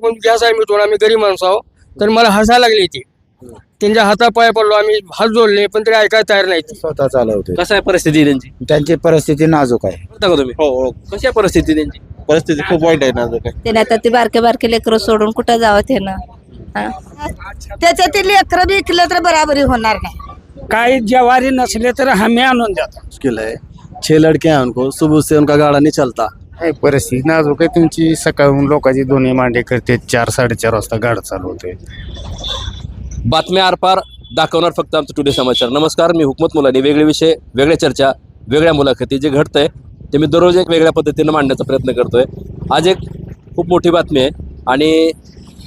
कोण गॅस आहे मिटून आम्ही गरीब माणसं आहो. तर मला हसायला लागली ती. त्यांच्या हातापाय पडलो आम्ही हात जोडले पण तरी ऐकायला तयार नाही ती. स्वतः चालवते. कसं आहे परिस्थिती त्यांची? त्यांची परिस्थिती नाजूक आहे. करता का तुम्ही? हो हो. कशी आहे परिस्थिती त्यांची? परिस्थिती खूप वाईट आहे ना आता काय त्याने आता ते बारके बारके लेकरं सोडून कुठं जावं त्यानं? हा? त्याचं ते लेकरं बी इकलं तर बराबरी होणार नाही. काही ज्वारी नसले तर हमी आणून देतात. मुश्किल है छह लड़के हैं उनको. सुबह से उनका गाड़ा नहीं चलता. आहे परिस्थिती? नाजूक आहे तुमची. सकाळहून लोकांची दोन्ही मांडे करते. चार साडेचार वाजता गाड चालू होते. बातम्या आरपार दाखवणार फक्त आमचं टुडे समाचार नमस्कार मी हुकमत मुलाने. वेगळे विषय वेगळ्या चर्चा वेगळ्या मुलाखती. जे घडतंय ते मी दररोज एक वेगळ्या पद्धतीनं मांडण्याचा प्रयत्न करतोय. आज एक खूप मोठी बातमी आहे आणि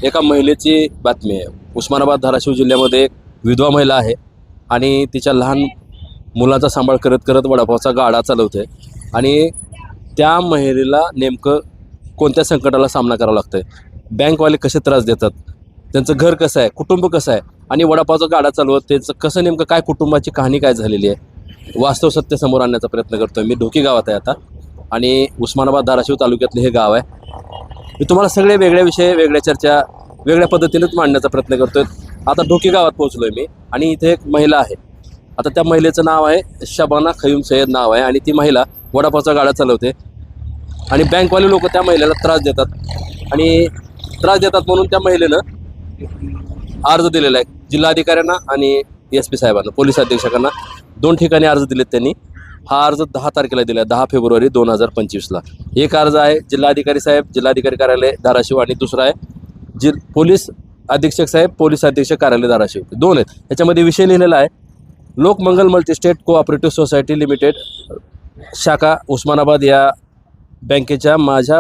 एका महिलेची बातमी आहे. उस्मानाबाद धाराशिव जिल्ह्यामध्ये एक विधवा महिला आहे आणि तिच्या लहान मुलाचा सांभाळ करत करत वडापावचा गाडा चालवते. आणि त्या महिलेला नेमकं कोणत्या संकटाला सामना करावा लागतोय? बँकवाले कसे त्रास देतात? त्यांचं घर कसं आहे? कुटुंब कसं आहे? आणि वडापावचा गाडा चालवत त्याचं कसं नेमकं काय कुटुंबाची कहाणी काय झालेली आहे? वास्तव सत्य समोर आणण्याचा प्रयत्न करतोय. मी ढोकी गावात आहे आता. आणि उस्मानाबाद धाराशिव तालुक्यातलं हे गाव आहे. मी तुम्हाला सगळे वेगळ्या विषय वेगळ्या चर्चा वेगळ्या पद्धतीनेच मांडण्याचा प्रयत्न करतोय. आता ढोकी गावात पोहोचलोय मी. आणि इथे एक महिला आहे. आता त्या महिलेचं नाव आहे शबाना खयूम सय्यद नाव आहे. आणि ती महिला वडापावचा गाड्या चालवते. आणि बँकवाले लोक त्या महिलेला त्रास देतात. आणि त्रास देतात म्हणून त्या महिलेनं अर्ज दिलेला आहे. जिल्हाधिकाऱ्यांना आणि एस पी साहेबांना पोलीस अधीक्षकांना. दोन ठिकाणी अर्ज दिलेत त्यांनी. हा अर्ज दहा तारखेला दिला आहे. दहा फेब्रुवारी दोन हजार पंचवीसला. एक अर्ज आहे जिल्हाधिकारी साहेब जिल्हाधिकारी कार्यालय धाराशिव आणि दुसरा आहे जि पोलीस अधीक्षक साहेब पोलीस अधीक्षक कार्यालय धाराशिव. दोन आहेत. याच्यामध्ये विषय लिहिलेला आहे. Lokmangal multistate cooperative society limited शाखा उस्मानाबाद या बँकेच्या माझ्या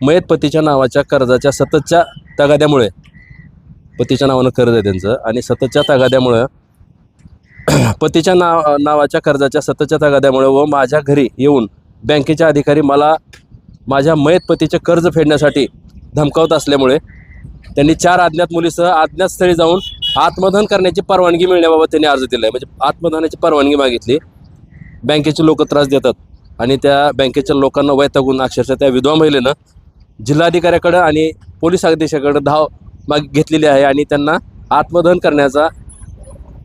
मयत पतीच्या नावाच्या कर्जाच्या सततच्या तगाद्यामुळे पतीच्या नावानं कर्ज आहे त्यांचं आणि सततच्या तगाद्यामुळं पतीच्या नाव नावाच्या कर्जाच्या सततच्या तगाद्यामुळे व माझ्या घरी येऊन बँकेच्या अधिकारी मला माझ्या मयत पतीचे कर्ज फेडण्यासाठी धमकावत असल्यामुळे त्यांनी चार अज्ञात मुलीसह अज्ञात स्थळी जाऊन आत्मदहन करण्याची परवानगी मिळण्याबाबत त्यांनी अर्ज दिला आहे म्हणजे आत्मदहनाची परवानगी मागितली. बँकेचे लोक त्रास देतात. आणि त्या बँकेच्या लोकांना वैतागून अक्षरशः त्या विधवा महिलेनं जिल्हाधिकाऱ्याकडं आणि पोलीस अधीक्षकाकडं धाव माग घेतलेली आहे आणि त्यांना आत्मदहन करण्याचा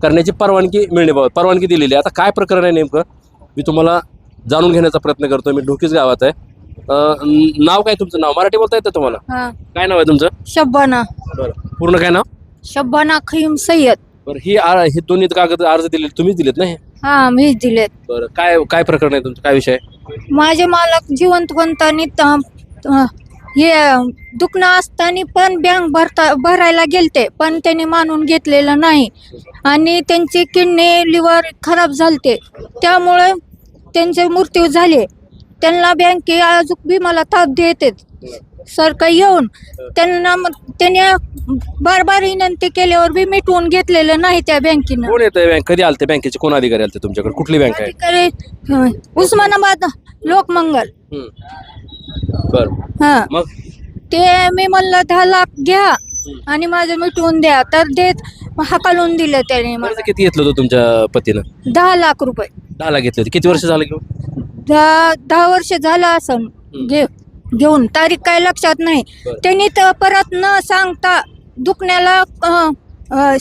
करण्याची परवानगी मिळण्याबाबत परवानगी दिलेली आहे. आता काय प्रकरण आहे नेमकं? मी तुम्हाला जाणून घेण्याचा प्रयत्न करतो मी ढोकीच गावात आहे. अं, नाव काय तुमचं? नाव? मराठी बोलता येतं तुम्हाला? हा. काय नाव आहे तुमचं? शब्बाना. बरं. पूर्ण काय नाव? शब्बाना खयूम सय्यद. बरं ही आ- हे दोन्ही कागद अर्ज दिले तुम्हीच दिलेत ना हे? हा मीच दिलेत. बरं काय काय प्रकरण आहे तुमचं? काय विषय आहे? माझे मालक जिवंत कोणतानी हे दुखणं असताना पण बँक भरता भरायला गेलते पण त्यांनी मानून घेतलेलं नाही. आणि त्यांची किडनी लिव्हर खराब झालते. त्यामुळे त्यांचे मृत्यू झाले. त्यांना बँके अजून बी मला ताप देते सारखं येऊन त्यांना म- त्यांनी बार बार विनंती केल्यावर बी मिटवून घेतलेलं नाही त्या बँकेनं. कोण येतं बँक? कधी आलते बँकेचे? कोण अधिकारी आलते तुमच्याकडे? कुठली बँक आहे? अधिकारी हं, उस्मानाबाद लोकमंगल. हम्म. बरं. हा. मग? ते मी म्हणलं दहा लाख घ्या आणि माझं मिटवून द्या. तर देत हकालून दिलं त्याने कर्ज मला. किती घेतलं होतं तुमच्या पतीनं? दहा लाख रुपये. दहा लाख घेतले होते. किती वर्ष झालं घेऊन? दहा दहा वर्ष झालं असं घे घेऊन. तारीख काय लक्षात नाही. त्यांनी तर परत न सांगता दुखण्याला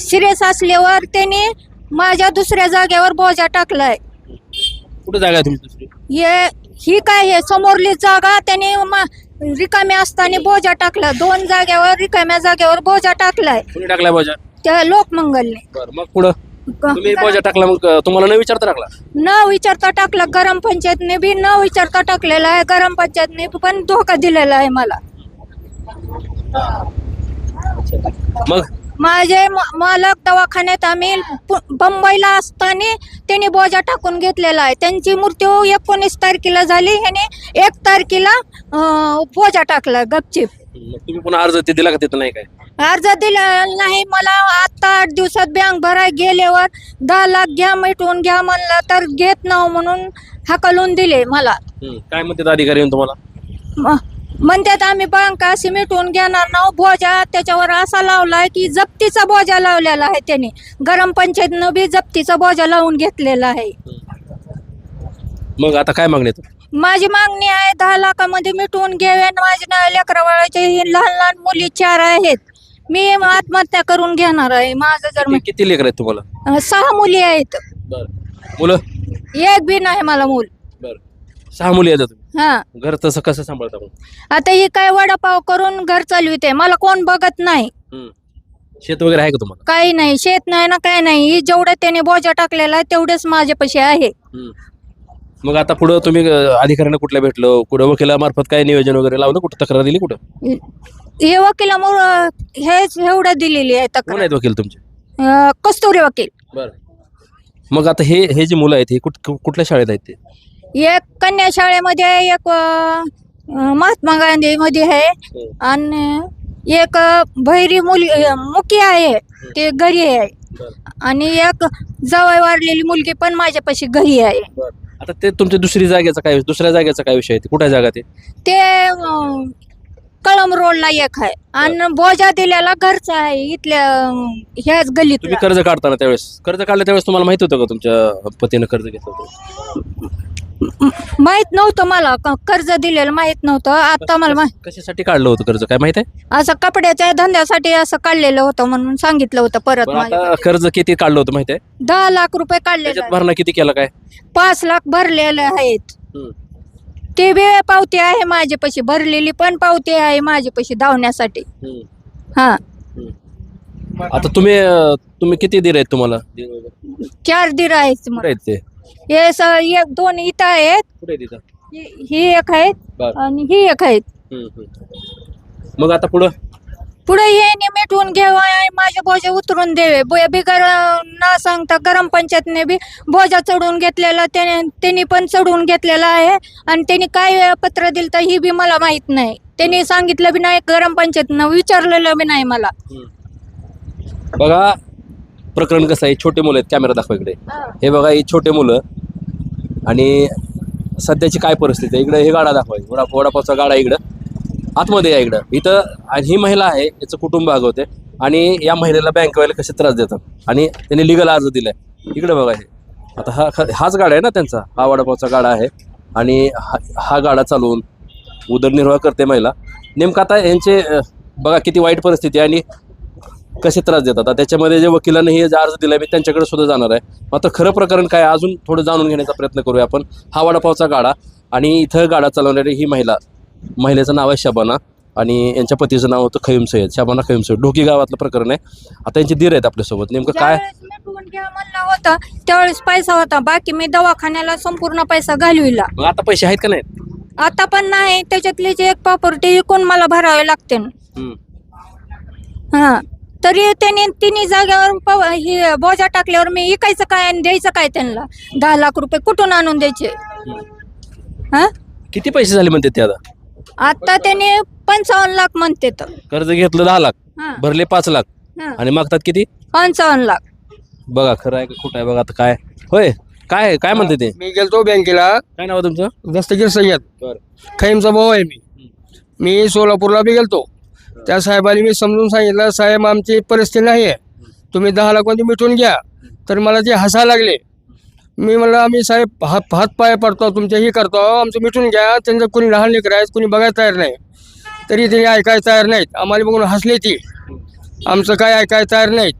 सिरियस असल्यावर त्यांनी माझ्या दुसऱ्या जागेवर बोजा टाकलाय. कुठे जागा आहे तुमची दुसरी? हे ही काय हे? समोरली जागा त्याने मा- रिकाम्या असताना बोजा टाकला. दोन जागेवर रिकाम्या जागेवर बोजा टाकलाय. कुणी टाकलाय बोजा? त्या लोकमंगलने. बरं मग पुढं? तुम्ही बोजा टाकला मग तुम्हाला न विचारता टाकला? न विचारता टाकला गरम पंचायतने बी न विचारता टाकलेला आहे गरम पंचायतने पण धोका दिलेला आहे मला. मग? माझे मालक दवाखान्यात आम्ही बंबईला असताना त्यांनी बोजा टाकून घेतलेला आहे. त्यांची मृत्यू एकोणीस तारखेला झाली ह्याने एक तारखेला बोजा टाकला गपचिप. तुम्ही पुन्हा अर्ज ते दिला का तिथं नाही काय? अर्ज दिला नाही मला आता आठ दिवसात बँक भराय गेल्यावर दहा लाख घ्या मिटवून घ्या म्हणलं तर घेत नाव म्हणून हकलून दिले मला. हम्म. काय म्हणतात अधिकारी येऊन तुम्हाला? म- म्हणतात आम्ही बँक अशी मिटवून घेणार नाव बोजा त्याच्यावर असा लावलाय की जप्तीचा बोजा लावलेला आहे त्याने. गरम पंचायतनं बी जप्तीचा बोजा लावून घेतलेला आहे. मग आता काय मागणी आहे? माझी मागणी आहे दहा लाखामध्ये मिटवून घ्यावे माझ्या लेकरावाळाचे लहान लहान मुली चार आहेत. मी आत्महत्या करून घेणार आहे. माझं जर किती- किती लेकर आहेत तुम्हाला? अं, सहा मुली आहेत. बरं. मुलं? एक बी नाही मला मूल. बरं. सहा मुली आहेत तुम्ही? हा. घर तसं कसं सांभाळता मग? आता ही काय वडापाव करून घर चालविते मला कोण बघत नाही. हम्म. शेत वगैरे आहे का तुम्हाला? काही नाही. शेत नाही ना काय नाही. ही जेवढं त्याने बोजा टाकलेला आहे तेवढेच माझ्यापाशी आहे. हम्म. मग आता पुढं तुम्ही अं, अधिकाऱ्यांना कुठल्या भेटलो? कुठं वकिलामार्फत काय नियोजन वगैरे लावलं? कुठं तक्रार दिली कुठं? हे वकिलामुळं हेच एवढं दिलेली आहे कोण तक्रार आहेत वकील तुमचे? अं, कस्तुरी वकील. बरं. मग आता हे हे जे मुलं आहेत हे कुठ कु- कुठल्या शाळेत आहेत ते? एक कन्या शाळेमध्ये एक अं, महात्मा गांधी मध्ये आहे आणि एक अं, बहिरी मुली अं, मुकी आहे. ते घरी आहे. आणि एक जवळ वाढलेली मुलगी पण माझ्यापाशी घरी आहे. आता ते तुमच्या दुसरी जागेचा काय दुसऱ्या जागेचा काय विषय आहे ते? कुठल्या जागा ते ते अं, कळम रोडला एक आहे. आणि बोजा दिलेला घरचा आहे इथल्या अं, ह्याच गल्लीत तुम्ही कर्ज काढताना त्यावेळेस कर्ज काढलं त्यावेळेस तुम्हाला माहीत होतं का तुमच्या पतीनं कर्ज घेतलं होतं? माहीत नव्हतं मला. क- कर्ज दिलेलं माहीत नव्हतं. आता मला कशासाठी काढलं होतं कर्ज? काय माहीत आहे? असं कपड्याच्या धंद्यासाठी असं काढलेलं होतं म्हणून सांगितलं होतं परत आता कर्ज किती काढलं होतं माहीत आहे? दहा लाख रुपये काढलेले त्याच्यात भरणा किती केला काय? पाच लाख भरलेले आहेत. हम्म. ते बी पावती आहे माझ्यापाशी. भरलेली पण पावती आहे माझ्यापाशी धावण्यासाठी. हम्म. हा. आता तुम्ही अं, तुम्ही किती दिर आहेत तुम्हाला? चार दीर आहेत मला. आहेत ते? हे स- एक दोन इथं आहेत. कुठे ही ही एक आहेत बरं. आणि ही एक आहेत. हम्म, हम्म. मग आता पुढं? पुढे ये मिटवून घ्यावा आणि माझे बोजे उतरून देवे. बो- बिगर अं, न सांगता गरम पंचायतने बी बोजा चढवून घेतलेला त्याने त्यांनी पण चढवून घेतलेला आहे. आणि त्यांनी काय पत्र दिलं तर ही बी मला माहीत नाही. त्यांनी सांगितलं बी नाही गरम पंचायतनं विचारलेलं बी नाही मला. बघा प्रकरण कसं आहे? छोटे मुलं आहेत कॅमेरा दाखवा इकडे. हे. बघा ही छोटे मुलं. आणि सध्याची काय परिस्थिती आहे? इकडे हे गाडा दाखवा. वडा वडापावचा गाडा इकडं. आतमध्ये आहे इकडं. इथं आणि ही महिला आहे याचं कुटुंब भागवते आणि या महिलेला बँकवाले कसे त्रास देतात? आणि त्यांनी लिगल अर्ज दिलाय. इकडे बघा हे. आता हा हाच गाडा आहे ना त्यांचा? हा वडापावचा गाडा आहे. आणि हा हा गाडा चालवून उदरनिर्वाह करते महिला. नेमकं आता यांचे बघा किती वाईट परिस्थिती आहे. आणि कसे त्रास देतात? आता त्याच्यामध्ये जे वकिलांनी हे अर्ज दिलाय मी त्यांच्याकडे सुद्धा जाणार आहे. मात्र खरं प्रकरण काय अजून थोडं जाणून घेण्याचा प्रयत्न करूया आपण. हा वडापावचा गाडा आणि इथं गाडा चालवणारी ही महिला महिलेचं नाव आहे शबाना आणि यांच्या पतीचं नाव होतं खयूम सय्यद. शबाना खयूम सय्यद. ढोकी गावातलं प्रकरण आहे. आता यांचे दीर आहेत आपल्यासोबत. नेमकं काय? ज्यावेळेस मिटवून घ्या म्हणलं होतं त्यावेळेस पैसा होता. बाकी मी दवाखान्याला संपूर्ण पैसा घालविला. मग आता पैसे आहेत का नाहीत? आता पण नाही. त्याच्यातली जे एक प्रॉपर्टी विकून मला भरावे लागते हम्म. हा. तरी त्यांनी तिन्ही जागेवर पव- हे बोजा टाकल्यावर मी इकायचं काय आणि द्यायचं काय त्यांना? दहा लाख रुपये कुठून आणून द्यायचे? हा? किती पैसे झाले म्हणते ते आता? आता त्यांनी पंचावन्न लाख म्हणते तर. कर्ज घेतलं दहा लाख हा, भरले पाच लाख. हा. आणि मागतात किती? पंचावन्न लाख. बघा खरं आहे का खोटं आहे? बघा आता काय. होय काय काय म्हणते ते? मी गेलतो बँकेला. काय नाव आहे तुमचं? दस्तगीर सय्यद. बरं. खैमचा भाऊ आहे मी. मी सोलापूरला बी गेलतो. त्या साहेबांनी मी समजून सांगितलं साहेब आमची परिस्थिती नाही आहे. तुम्ही दहा लाखमध्ये मिटून घ्या. तर मला ते हसायला लागले मी म्हणलं आम्ही साहेब हात हात पाय पडतो तुमचे हे करतो आमचं मिटून घ्या त्यांचं कोणी लहान लेकर आहेत कोणी बघायला तयार नाही. तरी त्यांनी ऐकायला तयार नाहीत. आम्हाला बघून हसले ती. आमचं काय ऐकायला तयार नाहीत.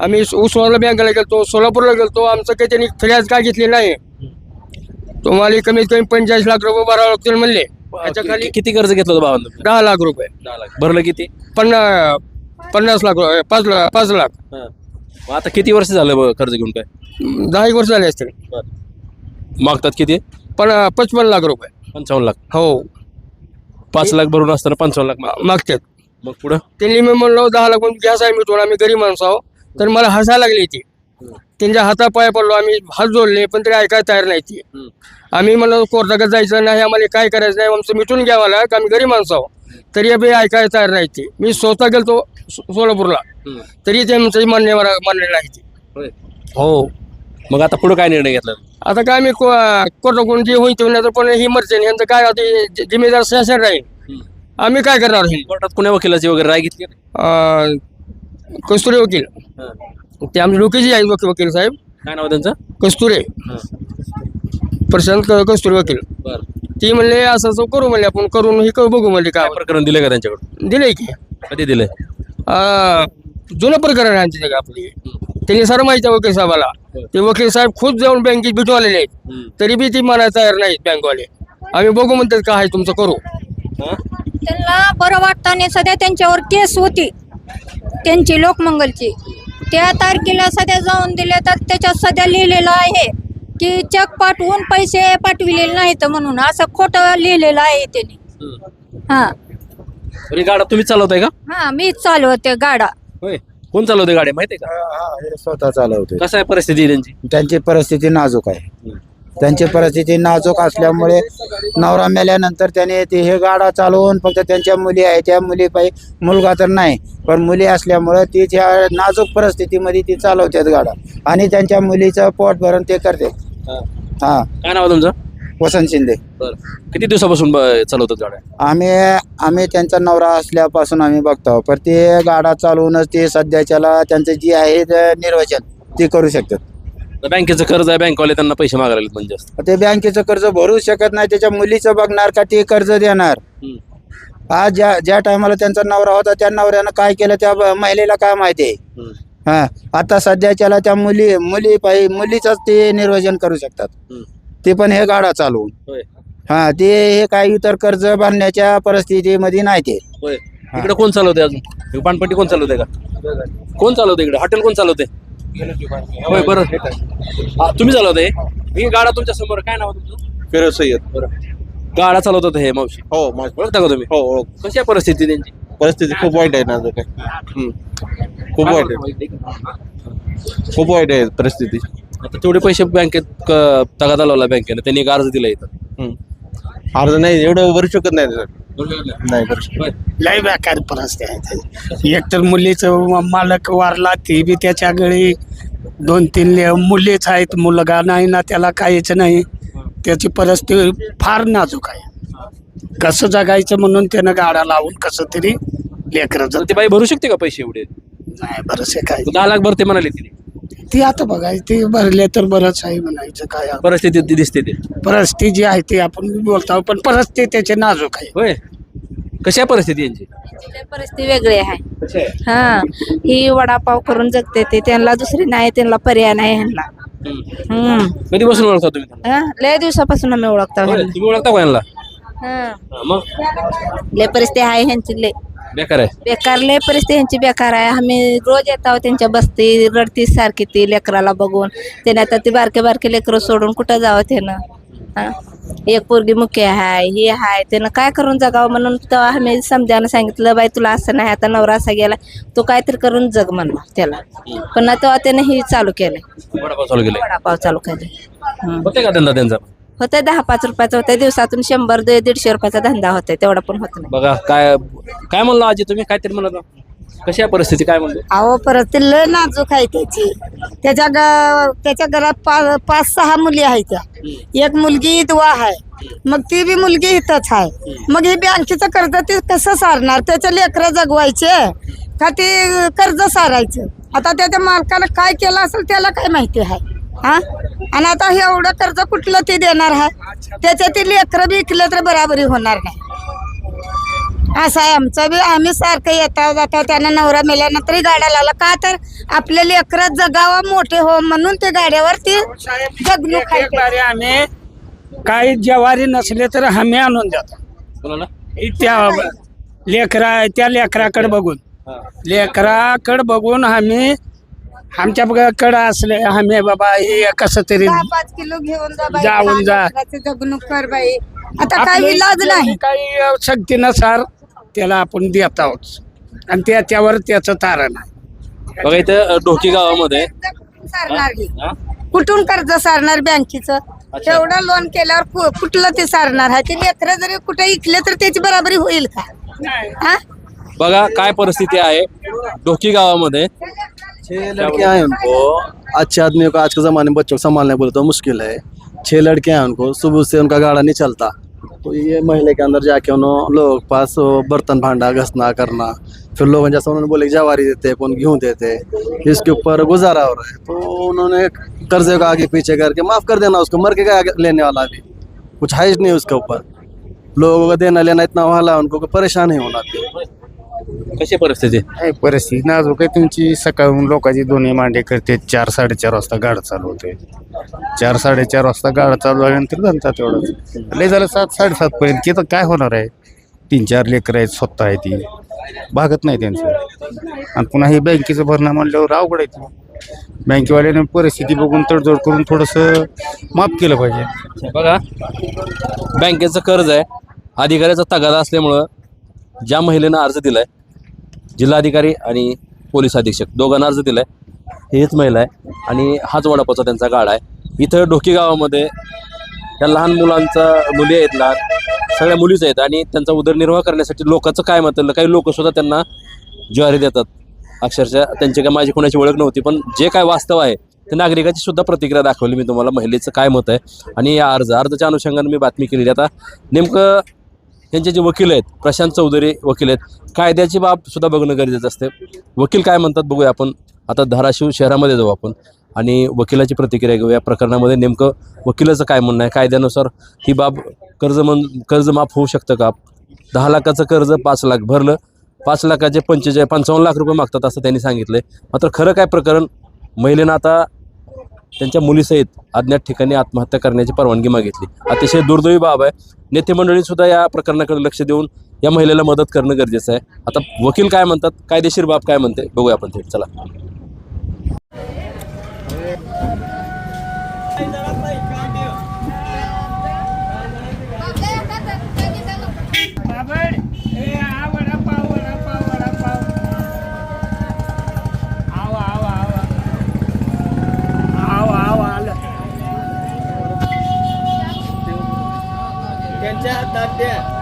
आम्ही उस्मानाला बँकेला गेलतो सोलापूरला गेलतो आमचं काही त्यांनी फिर्याद काय घेतली नाही. तुम्हाला कमीत कमी पंचेचाळीस लाख रुपये भरावं लागतील म्हणले. त्याच्याखाली किती कर्ज घेतलं होतं भावानं? दहा लाख रुपये. दहा लाख. भरलं किती? पन्नास पन्नास लाख रुपये पाच लाख पाच लाख. हा. मग आता किती वर्ष झालं बरं कर्ज घेऊन काय? दहा एक वर्ष झाले असतील. मागतात किती? पण पचपन्न लाख रुपये. पंचावन्न लाख. हो. पाच लाख भरून असताना पंचावन्न लाख माग- मागतात. मग पुढं? त्यांनी मी म्हणलो दहा लाख म्हणून घ्या साहेब मिटून आम्ही गरीब माणसं आहो. तर मला हसायला लागली ती. त्यांच्या हातापाय पडलो आम्ही हात जोडले पण तरी ऐकायला तयार नाही ती. आम्ही म्हणलो कोर्टाकडे जायचं नाही आम्हाला काय करायचं नाही आमचं मिटून घ्या मला का आम्ही गरीब माणसं आहो तरी बी ऐकायला तयार नाही ती. मी स्वतः गेलतो सो- सोलापूरला. तरी त्यांचं मान्य मान्य नाही ती. हो. मग आता पुढं काय निर्णय घेतला? आता काय मी कोर्टाकडून जे होईल ते होईल, पण ही मर्जी. यांचं काय आता हे ज- जिम्मेदार शासन राहील. आम्ही काय करणार कोर्टात कुण्या वकिलाची वगैरे राय घेतली? कस्तुरे वकील. ते आमचे डोकेजी आहेत वकील वकील साहेब. काय नाव आहे त्यांचं? कस्तुरे. प्रशांत क- कस्तुरी वकील. बरं. ती म्हणले असं असं करू म्हणले आपण करून हे करू बघू म्हणले काय काय प्रकरण दिले का त्यांच्याकडून? दिले की. कधी दिले आ, जुनं प्रकरण आहे आमच्या जागा आपली. त्यांनी सर माहिती आहे वकील साहेबाला. ते वकील साहेब खुद जाऊन बँकेत भेटून आलेले आहेत तरी बी ती म्हणायला तयार नाहीत बँकवाले. आम्ही बघू म्हणतात काय आहे तुमचं करू. त्यांना बरं वाटताना सध्या त्यांच्यावर केस होती. त्यांची लोकमंगलची. त्या तारखेला सध्या जाऊन दिले तर त्याच्यात सध्या लिहिलेलं आहे की चेक पाठवून पैसे पाठविलेले नाहीत म्हणून असं खोटं लिहिलेलं आहे त्यांनी. हा. गाडा तुम्ही चालवताय का? हा मीच चालवते गाडा. होय. कोण चालवते गाडी माहिती आहे का? स्वतः चालवते. कसं आहे परिस्थिती त्यांची? त्यांची परिस्थिती नाजूक आहे. त्यांची परिस्थिती नाजूक असल्यामुळे नवरा मेल्यानंतर त्याने ते हे गाडा चालवून फक्त त्यांच्या मुली आहे. त्या मुली पाहिजे मुलगा तर नाही पण मुली असल्यामुळे ती त्या नाजूक परिस्थितीमध्ये ती चालवतात गाडा. आणि त्यांच्या मुलीचं पोट भरून ते करते. हा. काय नाव आहे तुमचं? वसंत शिंदे. बरं. किती दिवसापासून ब- चालवतात गाड्या? आम्ही आम्ही त्यांचा नवरा असल्यापासून आम्ही बघतो पण ते गाडा चालवूनच ते सध्याच्याला त्यांचं जी आहे ते निर्वचन ते करू शकतात. तर बँकेचं कर्ज आहे बँकवाले त्यांना पैसे मागायला लागलेत म्हणजे जास्त. ते बँकेचं कर्ज भरू शकत नाही त्याच्या मुलीचं बघणार का ते कर्ज देणार? हम्म. आज ज्या ज्या टायमाला त्यांचा नवरा होता त्या नवऱ्यानं काय केलं त्या ब- महिलेला काय माहिती? आहे हम्म. हा आता सध्याच्याला त्या मुली मुली पाहिजे मुलीच ते निर्वचन करू शकतात. हम्म. ते पण हे गाडा चालवून. होय. हा ते हे काही इतर कर्ज भरण्याच्या परिस्थितीमध्ये नाही ते. होय. इकडे कोण चालवते अजून? हे पानपट्टी कोण चालवते का? कोण चालवते इकडे? हॉटेल कोण चालवते होय बरं हा, तुम्ही चालवते ही? गाडा तुमच्यासमोर काय नाव आहे तुमचं? फिरोज सय्यद. बरं. गाडा चालवतात हे मावशी? हो माझ ओळखता का तुम्ही? हो हो. कशी आहे परिस्थिती त्यांची? परिस्थिती खूप वाईट आहे ना आता काय? हम्म. खूप वाईट आहे. खूप वाईट आहे परिस्थिती. आता तेवढे पैसे बँकेत क- तगादा लावला बँकेने त्यांनी एक अर्ज दिला इथं. हम्म. अर्ज नाही एवढं भरू शकत नाही. नाही शकत. लय बेकार परिस्थिती आहे त्याची. एकतर मुलीचं मालक वारला ती बी त्याच्या गळी दोन तीन ले- मुलीच आहेत मुलगा नाही ना त्याला काहीच नाही. त्याची परिस्थिती फार नाजूक आहे. कसं जगायचं म्हणून त्यानं गाडा लावून कसं तरी लेकरं तर ती बाई भरू शकते का पैसे एवढे? नाही बरंच आहे काय? दहा लाख भरते म्हणाले तिने. ती आता बघायची ती भरले तर बरंच आहे म्हणायचं काय परिस्थिती ती दिसते ते. परिस्थिती जी आहे ती आपण बोलतो पण परिस्थिती त्याची नाजूक आहे. होय. कशी आहे परिस्थिती यांची? परिस्थिती वेगळी आहे. हा ही वडापाव करून जगते ते त्यांना दुसरी नाही त्यांना पर्याय नाही ह्यांना. हम्म. कधी बसून ओळखता तुम्ही त्यांना? हा, लय दिवसापासून आम्ही ओळखतो होय, ह्यांना. तुम्ही ओळखता का यांना हा. हा, मग? लय परिस्थिती आहे ह्यांची लय. बेकार आहे. बेकार लय परिस्थिती ह्यांची बेकार आहे. आम्ही रोज येतो त्यांच्या बसती रडती सारखी ती लेकराला बघून. त्याने आता ती बारके बारके लेकरं सोडून कुठं जावं त्यानं? हा? एक पोरगी मुख्य आहे ही आहे त्यानं काय करून जगावं म्हणून तेव्हा आम्ही समजायला सांगितलं बाई तुला असं नाही आता नवरा असा गेला तू काहीतरी करून जग म्हणला त्याला. पण ना तेव्हा त्यानं हे चालू केलंय. वडापाव चालू केले वडापाव चालू केले होते का धंदा त्यांचा? होते दहा पाच रुपयाचा होते दिवसातून शंभर दे- दीडशे रुपयाचा धंदा होता तेवढा पण होत नाही. बघा काय काय म्हणलं आजी तुम्ही? काहीतरी म्हणत होता. कशी आहे परिस्थिती? काय म्हणले अहो परत ते लय नाजूक आहे त्याची. त्याच्या ग त्याच्या घरात पा पाच सहा मुली आहेत. त्या एक मुलगी दुवा आहे. मग ती बी मुलगी इथंच आहे. मग हे बँकेचं कर्ज ते कसं सारणार? त्याच्या लेकरं जगवायचे? का ते कर्ज सारायचं? आता त्याच्या मालकाला काय केलं असेल त्याला काय माहिती आहे? हा? आणि आता हे एवढं कर्ज कुठलं ते देणार आहे त्याच्या ते लेकरं बी इकलं तर बराबरी होणार नाही. असं आहे आमचं बी. आम्ही सारखं येता जाता त्यांना नवरा मेल्यानंतरही गाड्या लागला का तर आपल्या लेकरात जगावं मोठे हो म्हणून ते गाड्यावर ते जगणूक आहे एक बारी आम्ही काही ज्वारी नसले तर हमी आणून देतो. त्या लेकरा त्या लेकराकडे बघून. लेकराकडे बघून आम्ही आमच्याकडे असले आम्ही बाबा हे कसं तरी दहा पाच किलो घेऊन जा बाई जाऊन जा. लेकराची जगणूक कर बाई. आता आपलं इलाज नाही. काही शक्तीनुसार त्याला आपण देत आहोत. आणि त्याच्यावर त्याचं तारण आहे बघा इथं अ, ढोकी गावामध्ये. कुठून सारणार ही? हा? कुठून कर्ज सारणार बँकेचं? अच्छा. एवढं लोन केल्यावर कु- कुठलं ते सारणार? आहे ते लेकरं जरी कुठे इकले तर त्याची बराबरी होईल का? हा? बघा काय परिस्थिती आहे ढोकी गावामध्ये. छह लड़कियाँ हैं उनको। अच्छे आदमी को आज के ज़माने में बच्चों को संभालने बोले तो मुश्किल है। छह लड़कियाँ हैं उनको सुबह से उनका गाड़ा नहीं चलता। तो ये महीने के अंदर जाके उन्होंने लोगों के पास बर्तन भांडा घसना करना। फिर लोग जैसा उन्होंने बोले जवारी देते कौन गेहूँ देते इसके ऊपर गुजारा हो रहा है। तो उन्होंने कर्जे को आगे पीछे करके माफ़ कर देना उसको मर के क्या लेने वाला भी। कुछ है ही नहीं उसके ऊपर। लोगों को देना लेना इतना वाला उनको परेशान ही होना चाहिए कशी परिस्थिती? काय परिस्थिती? नाजूक आहे त्यांची सकाळून लोकांची दोन्ही मांडे करते. चार साडेचार वाजता गाड चालू होते. चार साडेचार वाजता गाड चालू झाल्यानंतर घंटा तेवढंच लय झालं सात साडेसात पर्यंत. तिथं काय होणार आहे? तीन चार लेकरं आहेत स्वतः आहे ती. भागत नाही त्यांचं. आणि पुन्हा हे बँकेचं भरणं म्हणल्यावर अवघड आहे ते. बँकेवाल्याने परिस्थिती बघून तडजोड करून थोडंसं माफ केलं पाहिजे. बघा बँकेचं कर्ज आहे. अधिकाऱ्याचा तगादा असल्यामुळं ज्या महिलेनं अर्ज दिलाय जिल्हाधिकारी आणि पोलीस अधीक्षक दोघांना अर्ज दिलाय हीच महिला आहे आणि हाच वडापावचा त्यांचा गाडा आहे. इथं ढोकी गावामध्ये त्या लहान मुलांचा मुली आहेत लहान सगळ्या मुलीच आहेत आणि त्यांचा उदरनिर्वाह करण्यासाठी लोकांचं काय म्हटलं काही लोकसुद्धा त्यांना ज्वारी देतात. अक्षरशः त्यांची काय माझी कोणाची ओळख नव्हती पण जे काय वास्तव आहे ते नागरिकाची सुद्धा प्रतिक्रिया दाखवली मी तुम्हाला. महिलेचं काय मत आहे? आणि या अर्ज अर्जाच्या अनुषंगाने मी बातमी केलेली आता नेमकं त्यांचे जे वकील आहेत प्रशांत चौधरी वकील आहेत कायद्याची बाब सुद्धा बघणं गरजेचं असते. वकील काय म्हणतात बघूया आपण. आता धाराशिव शहरामध्ये जाऊ आपण. आणि वकिलाची प्रतिक्रिया घेऊ या प्रकरणामध्ये नेमकं वकिलाचं काय म्हणणं आहे? कायद्यानुसार ही बाब कर्ज मन कर्ज माफ होऊ शकतं का? दहा लाखाचं कर्ज पाच लाख भरलं. पाच लाखाचे पंचेचाळीस पंचावन्न लाख रुपये मागतात असं त्यांनी सांगितलं मात्र खरं काय प्रकरण? महिलेनं आता त्यांच्या मुलीसहित अज्ञात ठिकाणी आत्महत्या करण्याची परवानगी मागितली. अतिशय दुर्दैवी बाब आहे. नेते मंडळी सुद्धा या प्रकरणाकडे लक्ष देऊन या महिलेला मदत करणं गरजेचं आहे. आता वकील काय म्हणतात? कायदेशीर बाब काय म्हणते? बघूया आपण थेट. चला. नाट्य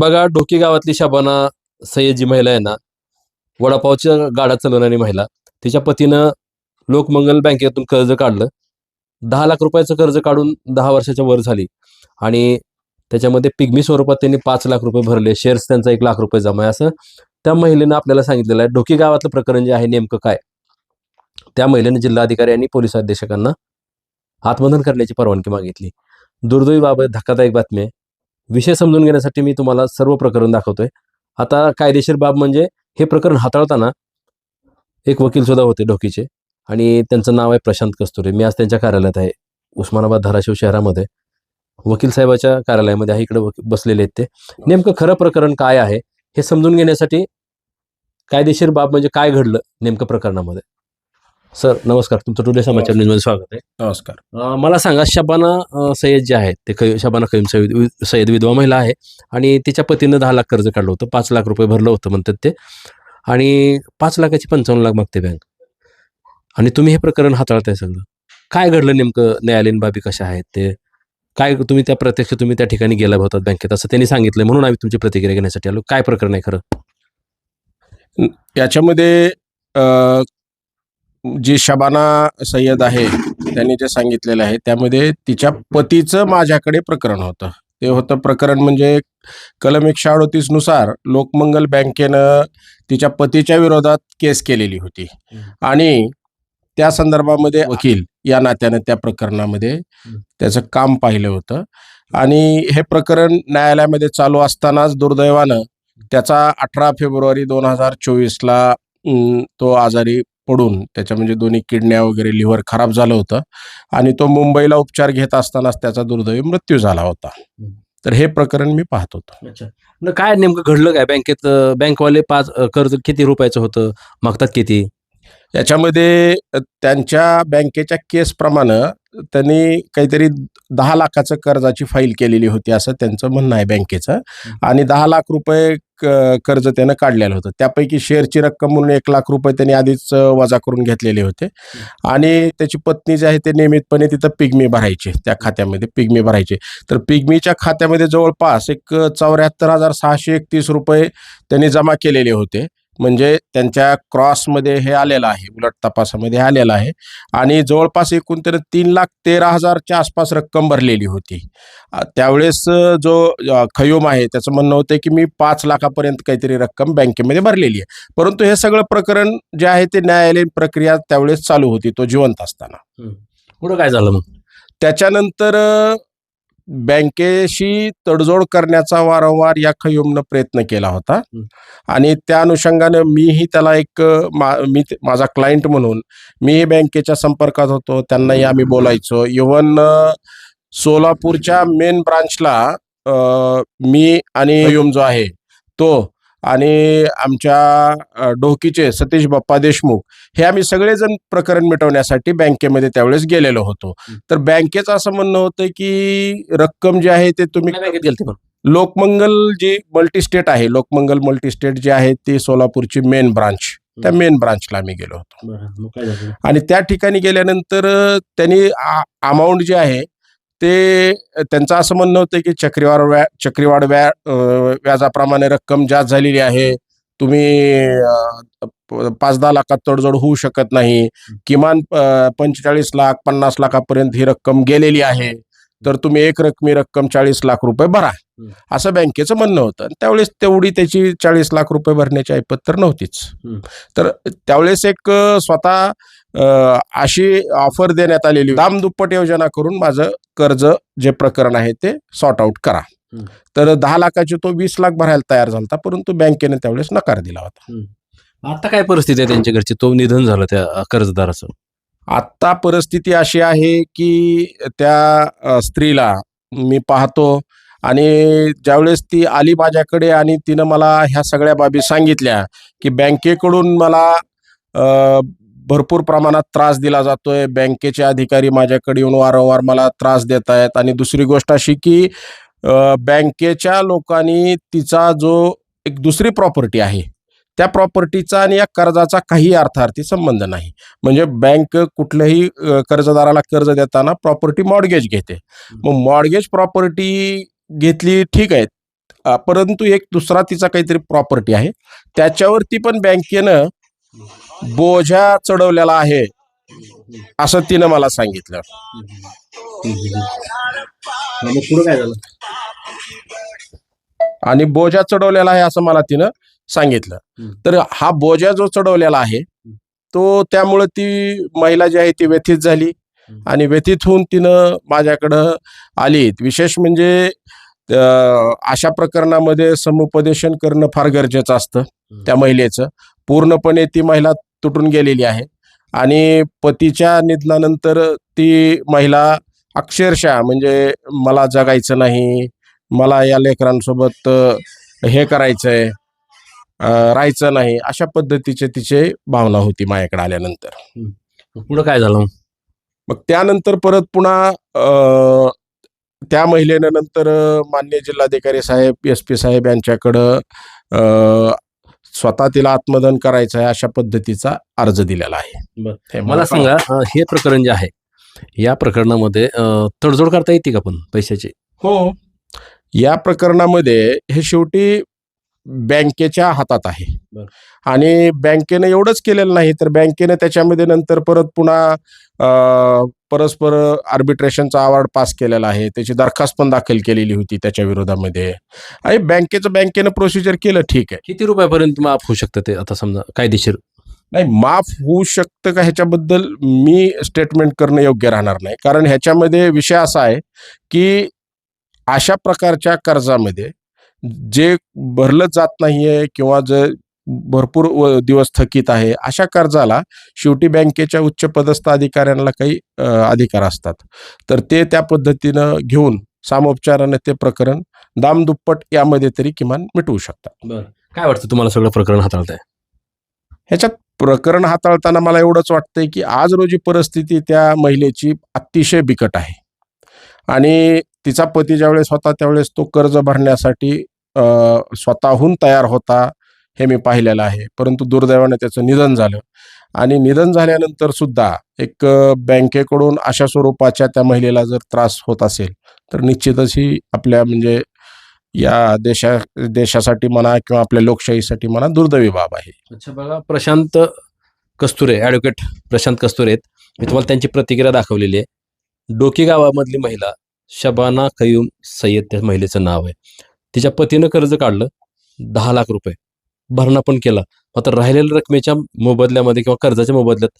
बघा ढोकी गावातली शाबाना सय्यद जी महिला आहे ना वडापावच्या गाडा चालवणारी महिला तिच्या पतीनं लोकमंगल बँकेतून कर्ज काढलं. दहा लाख रुपयाचं कर्ज काढून दहा वर्षाच्या वर झाली. आणि त्याच्यामध्ये पिग्मी स्वरूपात त्यांनी पाच लाख रुपये भरले शेअर्स त्यांचा एक लाख रुपये जमा आहे. असं त्या महिलेनं आपल्याला सांगितलेलं आहे. ढोकी गावातलं प्रकरण जे आहे नेमकं काय? त्या महिलेनं जिल्हाधिकारी आणि पोलीस अधीक्षकांना आत्मदहन करण्याची परवानगी मागितली. दुर्दैवी बाबत धक्कादायक बातमी आहे. विषय समजून घेण्यासाठी मी तुम्हाला सर्व प्रकरण दाखवतोय. आता कायदेशीर बाब म्हणजे हे प्रकरण हाताळताना एक वकील सुद्धा होते ढोकीचे आणि त्यांचं नाव आहे प्रशांत कस्तुरे. मी आज त्यांच्या कार्यालयात आहे उस्मानाबाद धाराशिव शहरामध्ये. वकील साहेबाच्या कार्यालयामध्ये आहे इकडे बसलेले आहेत ते. नेमकं खरं प्रकरण काय आहे हे समजून घेण्यासाठी कायदेशीर बाब म्हणजे काय घडलं नेमकं प्रकरणामध्ये? सर नमस्कार. तुमचं टुडे समाचार न्यूजमध्ये स्वागत आहे. नमस्कार. मला सांगा शबाना सय्यद जे आहेत ते कै शबाना कैम सय्यद सय्यद विधवा महिला आहे आणि तिच्या पतीनं दहा लाख कर्ज काढलं होतं. पाच लाख रुपये भरलं होतं म्हणतात ते. आणि पाच लाखाची पंचावन्न लाख मागते बँक आणि तुम्ही हे प्रकरण हाताळताय सगळं. काय घडलं नेमकं? न्यायालयीन बाबी कशा आहेत ते? काय तुम्ही त्या प्रत्यक्ष तुम्ही त्या ठिकाणी गेला होतात बँकेत? असं त्यांनी सांगितलं म्हणून आम्ही तुमची प्रतिक्रिया घेण्यासाठी आलो. काय प्रकरण आहे खरं? याच्यामध्ये जी शबाना सय्यद आहे त्यांनी जे सांगितलेलं आहे त्यामध्ये तिच्या पतीचं माझ्याकडे प्रकरण होतं. ते होतं प्रकरण म्हणजे कलम एकशे अडोतीसनुसार लोकमंगल बँकेनं तिच्या पतीच्या विरोधात केस केलेली होती. आणि त्या संदर्भामध्ये वकील या नात्यानं त्या प्रकरणामध्ये त्याचं काम पाहिलं होतं. आणि हे प्रकरण न्यायालयामध्ये चालू असतानाच दुर्दैवानं त्याचा अठरा फेब्रुवारी दोन हजार चोवीसला अं, तो आजारी पडून त्याच्या म्हणजे दोन्ही किडन्या वगैरे लिव्हर खराब झालं होतं. आणि तो मुंबईला उपचार घेत असतानाच त्याचा दुर्दैवी मृत्यू झाला होता. तर हे प्रकरण मी पाहत होतो. अच्छा. न काय नेमकं घडलं काय? बँकेत बँकवाले पाच कर्ज किती रुपयाचं होतं? मागतात किती? याच्यामध्ये त्यांच्या बँकेच्या केसप्रमाणे त्यांनी काहीतरी दहा लाखाचं कर्जाची फाईल केलेली होती असं त्यांचं म्हणणं आहे बँकेचं. आणि दहा लाख रुपये कर्ज त्यानं काढलेलं होतं. त्यापैकी शेअरची रक्कम म्हणून एक लाख रुपये त्यांनी आधीच वजा करून घेतलेले होते. आणि त्याची पत्नी जी आहे ते नियमितपणे तिथं पिगमी भरायचे त्या खात्यामध्ये पिगमी भरायचे. तर पिगमीच्या खात्यामध्ये जवळपास एक चौऱ्याहत्तर हजार सहाशे एकतीस रुपये त्यांनी जमा केलेले होते. म्हणजे त्यांच्या क्रॉसमध्ये हे आलेलं आहे उलट तपासामध्ये आलेलं आहे. आणि जवळपास एकूण त्यानं तीन लाख तेरा हजारच्या आसपास रक्कम भरलेली होती. त्यावेळेस जो खयूम आहे त्याचं म्हणणं होतं की मी पाच लाखापर्यंत काहीतरी रक्कम बँकेमध्ये भरलेली आहे. परंतु हे सगळं प्रकरण जे आहे ते न्यायालयीन प्रक्रिया त्यावेळेस चालू होती तो जिवंत असताना. पुढं काय झालं मग? त्याच्यानंतर बँकेशी तडजोड करण्याचा वारंवार या खयूमनं प्रयत्न केला होता. आणि त्या अनुषंगानं मीही त्याला एक मा मी माझा क्लायंट म्हणून मीही बँकेच्या संपर्कात होतो. त्यांनाही आम्ही बोलायचो. इवन सोलापूरच्या मेन ब्रांचला मी आणि खयूम जो आहे तो आणि आमच्या ढोकीचे सतीश बाप्पा देशमुख हे आम्ही सगळेजण प्रकरण मिटवण्यासाठी बँकेमध्ये त्यावेळेस गेलेलो होतो. तर बँकेचं असं म्हणणं होतं की रक्कम जी आहे ते तुम्ही लोकमंगल जी मल्टीस्टेट आहे लोकमंगल मल्टीस्टेट जी आहे ती सोलापूरची मेन ब्रांच त्या मेन ब्रांचला आम्ही गेलो होतो. आणि त्या ठिकाणी गेल्यानंतर त्यांनी अमाऊंट जे आहे ते त्यांचं असं म्हणणं होतं की चक्रीवाढ व्या चक्रीवाढ व्या व्याजाप्रमाणे रक्कम जास्त झालेली आहे. तुम्ही पाच दहा लाखात तडजोड होऊ शकत नाही. किमान पंचेचाळीस लाख पन्नास लाखापर्यंत ही रक्कम गेलेली आहे. तर तुम्ही एक रकमी रक्कम चाळीस लाख रुपये भरा. असं बँकेचं म्हणणं होतं. आणि त्यावेळेस तेवढी त्याची चाळीस लाख रुपये भरण्याची ऐपत तर नव्हतीच. तर त्यावेळेस एक स्वतः अशी ऑफर देण्यात आलेली. दामदुप्पट योजना करून माझं कर्ज जे प्रकरण आहे ते सॉर्ट आऊट करा. तर दहा लाखाची तो वीस लाख भरायला तयार झाला होता परंतु बँकेने त्यावेळेस नकार दिला होता. आता काय परिस्थिती आहे त्यांच्या घरची तो निधन झालं त्या कर्जदाराचं. आत्ता परिस्थिती अशी आहे की त्या स्त्रीला मी पाहतो आणि ज्यावेळेस ती आली माझ्याकडे आणि तिनं मला ह्या सगळ्या बाबी सांगितल्या की बँकेकडून मला भरपूर प्रमाणात त्रास दिला जातोय. बँकेचे अधिकारी माझ्याकडे येऊन वारंवार मला त्रास देत आहेत आणि दुसरी गोष्ट अशी की बँकेच्या लोकांनी तिचा जो एक दुसरी प्रॉपर्टी आहे त्या प्रॉपर्टीचा आणि या कर्जाचा काही अर्थार्थी संबंध नाही. म्हणजे बँक कुठल्याही कर्जदाराला कर्ज देताना प्रॉपर्टी मॉडगेज घेते. मग मॉडगेज प्रॉपर्टी घेतली ठीक आहे. परंतु एक दुसरा तिचा काहीतरी प्रॉपर्टी आहे. त्याच्यावरती पण बँकेनं बोजा चढवलेला आहे असं तिनं मला सांगितलं. पुढं काय झालं? आणि बोजा चढवलेला आहे असं मला तिनं सांगितलं. तर हा बोजा जो चढवलेला आहे तो त्यामुळं ती महिला जी आहे ती व्यथित झाली. आणि व्यथित होऊन तिनं माझ्याकडं आली. विशेष म्हणजे अशा प्रकरणामध्ये समुपदेशन करणं फार गरजेचं असतं त्या महिलेचं. पूर्णपणे ती महिला तुटून गेलेली आहे. आणि पतीच्या निधनानंतर ती महिला अक्षरशः म्हणजे मला जगायचं नाही मला या लेकरांसोबत हे करायचंय अ, राहायचं नाही अशा पद्धतीचे तिचे भावना होती माझ्याकडे आल्यानंतर. पुढं काय झालं? मग त्यानंतर परत पुन्हा त्या महिलेनं नंतर मान्य जिल्हाधिकारी साहेब एस पी साहेब यांच्याकडं स्वतः तिला आत्मदहन करायचं आहे अशा पद्धतीचा अर्ज दिलेला आहे. हे मला सांगा. अं, हे प्रकरण जे आहे या प्रकरणामध्ये अं, तडजोड करता येते का पण पैशाची? हो. या प्रकरणामध्ये हे शेवटी बँकेच्या हातात आहे. आणि बँकेनं एवढंच केलेलं नाही तर बँकेनं त्याच्यामध्ये नंतर परत पुन्हा परस्पर आर्बिट्रेशनचा अवॉर्ड पास केलेला आहे. त्याची दरखास्त पण दाखल केलेली होती त्याच्या विरोधामध्ये. आणि बँकेचं बँकेनं प्रोसिजर केलं ठीक आहे. किती रुपयापर्यंत माफ होऊ शकतं ते? आता समजा कायदेशीर. नाही माफ होऊ शकतं का ह्याच्याबद्दल मी स्टेटमेंट करणं योग्य राहणार नाही. कारण ह्याच्यामध्ये विषय असा आहे की अशा प्रकारच्या कर्जामध्ये जे भरलं जात नाहीये किंवा जे भरपूर दिवस थकीत आहे अशा कर्जाला शेवटी बँकेच्या उच्च पदस्थ अधिकाऱ्यांना काही अधिकार असतात. तर ते त्या पद्धतीनं घेऊन सामोपचाराने ते प्रकरण दामदुप्पट यामध्ये तरी किमान मिटवू शकतात. काय वाटतं तुम्हाला सगळं प्रकरण हाताळत आहे ह्याच्यात प्रकरण हाताळताना मला एवढंच वाटतंय की आज रोजी परिस्थिती त्या महिलेची अतिशय बिकट आहे. आणि तिचा पती ज्यावेळेस होता त्यावेळेस तो कर्ज भरण्यासाठी स्वतःहून तयार होता हे मी पाहिलेलं आहे. परंतु दुर्दैवाने त्याचं निधन झालं. आणि निधन झाल्यानंतर सुद्धा एक बँकेकडून अशा स्वरूपाच्या त्या महिलेला जर त्रास होत असेल तर निश्चितच ही आपल्या म्हणजे या देशा देशासाठी म्हणा किंवा आपल्या लोकशाहीसाठी म्हणा दुर्दैवी बाब आहे. अच्छा बघा प्रशांत कस्तुरे ॲडव्होकेट प्रशांत कस्तुरे आहेत. मी तुम्हाला त्यांची प्रतिक्रिया दाखवलेली आहे. डोकी गावामधली महिला शबाना कयूम सय्यद त्या महिलेचं नाव आहे. तिच्या पतीनं कर्ज काढलं दहा लाख रुपये. भरणा पण केला. मात्र राहिलेल्या रकमेच्या मोबदल्यामध्ये किंवा कर्जाच्या मोबदल्यात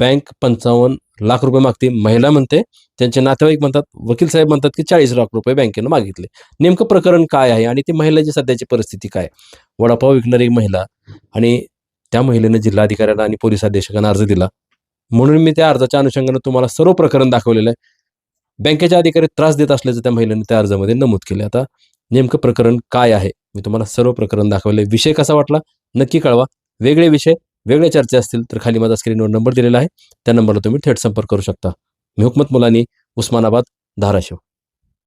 बँक पंचावन्न लाख रुपये मागते. महिला म्हणते त्यांचे नातेवाईक म्हणतात वकील साहेब म्हणतात की चाळीस लाख रुपये बँकेनं मागितले. नेमकं प्रकरण काय आहे आणि ती महिलेची सध्याची परिस्थिती काय वडापाव विकणारी महिला आणि त्या महिलेनं जिल्हाधिकाऱ्यांना आणि पोलीस अधीक्षकांना अर्ज दिला. म्हणून मी त्या अर्जाच्या अनुषंगानं तुम्हाला सर्व प्रकरण दाखवलेलं आहे. बँकेच्या अधिकारी त्रास देत असल्याचं त्या महिलेने त्या अर्जामध्ये नमूद केले. आता नेमकं प्रकरण काय आहे? मी तुम्हाला सर्व प्रकरण दाखवले. विषय कसा वाटला? नक्की कळवा. वेगळे विषय वेगळ्या चर्चा असतील तर खाली माझा स्क्रीनवर नंबर दिलेला आहे. त्या नंबरला तुम्ही थेट संपर्क करू शकता. मी हुकमत मुलानी उस्मानाबाद धाराशिव.